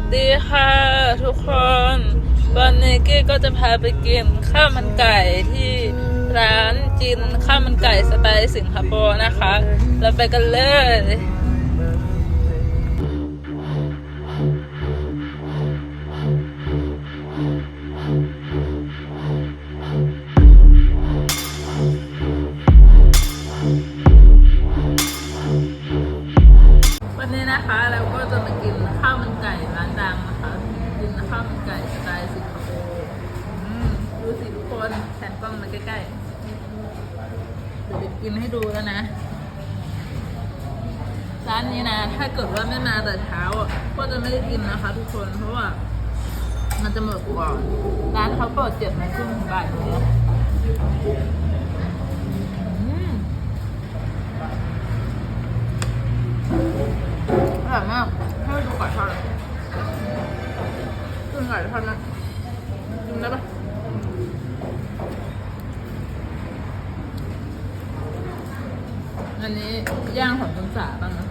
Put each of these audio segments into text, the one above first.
สดีค่ะทุกคน วันนี้กี้ก็จะพาไปกินข้าวมันไก่ที่ร้านจินข้าวมันไก่สไตล์สิงคโปร์นะคะ เราไปกันเลย ใกล้ๆเดี๋ยวจะกินให้ดูแล้วนะ ร้านนี้นะ ถ้าเกิดว่าไม่มาแต่เช้าก็จะไม่ได้กินนะคะ ทุกคน เพราะว่า มันจะหมดก่อน ร้านเขาเปิดเจ็ดโมงครึ่งบ่ายโมงอืมอร่อยมากให้ดูไก่ทอดเลยกินไก่ทอดนะกินได้ปะ อันนี้ย่างของคุณสาบ้างนะ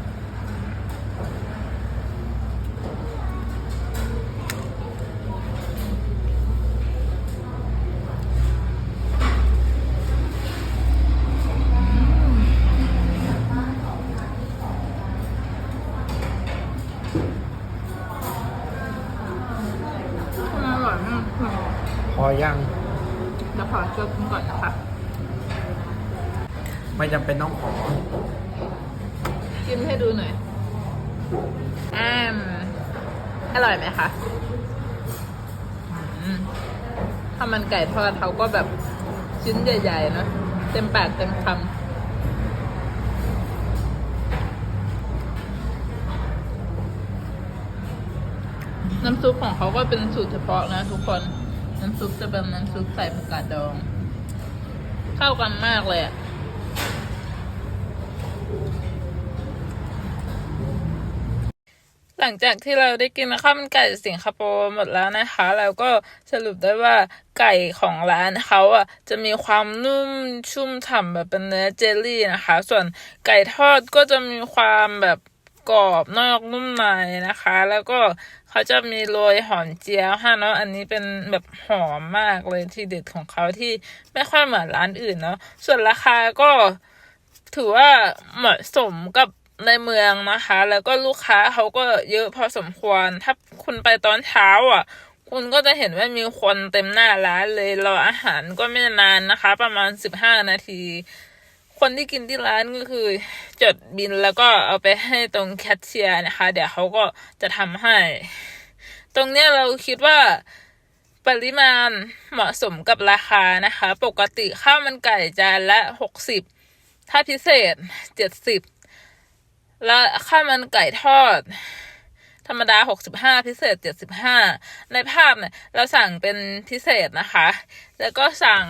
มันอร่อยมากพอยังเดี๋ยวขอเจอกินก่อนนะคะ ไม่จำเป็นต้องขอกินให้ดูหน่อยอืมอร่อยไหมคะอืมถ้ามันไก่ทอดเขาก็แบบชิ้นใหญ่ๆเนอะเต็มปากเต็มคำ น้ำซุปของเขาก็เป็นสูตรเฉพาะนะทุกคน น้ำซุปจะเป็นน้ำซุปใส่ผักกาดดอง เข้ากันมากเลยอะ หลังจากที่เราได้กินข้าวมันไก่สิงคโปร์หมดแล้วนะคะ เราก็สรุปได้ว่าไก่ของร้านเขาอะจะมีความนุ่มชุ่มฉ่ำแบบเป็นเนื้อเจลลี่นะคะ ส่วนไก่ทอดก็จะมีความแบบกรอบนอกนุ่มในนะคะ แล้วก็เขาจะมีโรยหอมเจียวให้เนาะอันนี้เป็นแบบหอมมากเลยที่เด็ดของเขาที่ไม่ค่อยเหมือนร้านอื่นเนาะส่วนราคาก็ถือว่าเหมาะสมกับ ในเมืองนะคะ แล้วก็ลูกค้าเขาก็เยอะพอสมควร ถ้าคุณไปตอนเช้าอะ คุณก็จะเห็นว่ามีคนเต็มหน้าร้านเลยรออาหารก็ไม่นานนะคะ ประมาณสิบห้านาที คนที่กินที่ร้านก็คือ จดบินแล้วก็เอาไปให้ตรงแคชเชียร์นะคะ เดี๋ยวเขาก็จะทำให้ ตรงเนี้ยเราคิดว่าปริมาณเหมาะสมกับราคานะคะ ปกติข้าวมันไก่จานละหกสิบถ้าพิเศษเจ็ดสิบ แล้วข้าวมันไก่ทอด ธรรมดาหกสิบห้าพิเศษเจ็ดสิบห้าในภาพเนี่ยเราสั่งเป็นพิเศษนะคะ แล้วก็สั่ง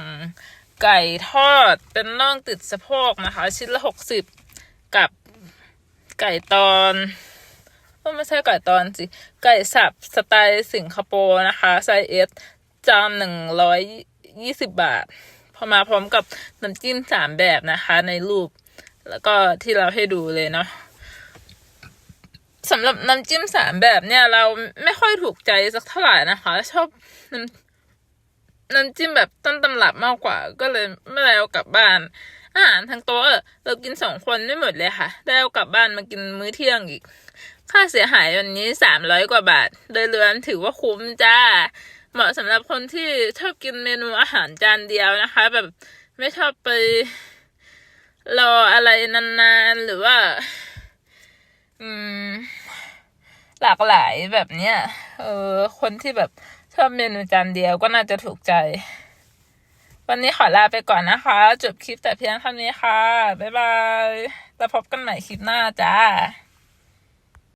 ไก่ทอดเป็นน่องติดสะโพกนะคะ ชิ้นละหกสิบกับไก่ตอนก็ไม่ใช่ไก่ตอนสิ ไก่สับสไตล์สิงคโปร์นะคะ ไซส์เอสจานหนึ่งร้อยยี่สิบบาท พอมาพร้อมกับน้ำจิ้มสามแบบนะคะในรูป แล้วก็ที่เราให้ดูเลยเนาะ สำหรับน้ำจิ้มสามแบบเนี่ย เราไม่ค่อยถูกใจสักเท่าไหร่นะคะ ชอบน้ำน้ำจิ้มแบบต้นตำรับมากกว่า ก็เลยไม่ได้เอากลับบ้าน อาหารทั้งโต๊ะเรากินสองคนไม่หมดเลยค่ะ ได้เอากลับบ้านมากินมื้อเที่ยงอีก ค่าเสียหายวันนี้สามร้อยกว่าบาท โดยรวมถือว่าคุ้มจ้า เหมาะสำหรับคนที่ชอบกินเมนูอาหารจานเดียวนะคะ แบบไม่ชอบไปรออะไรนานๆหรือว่า หลากหลายแบบเนี้ย เออ คนที่แบบชอบเมนูจานเดียวก็น่าจะถูกใจ วันนี้ขอลาไปก่อนนะคะ จบคลิปแต่เพียงเท่านี้ค่ะ บ๊ายบาย แล้วพบกันใหม่คลิปหน้าจ้า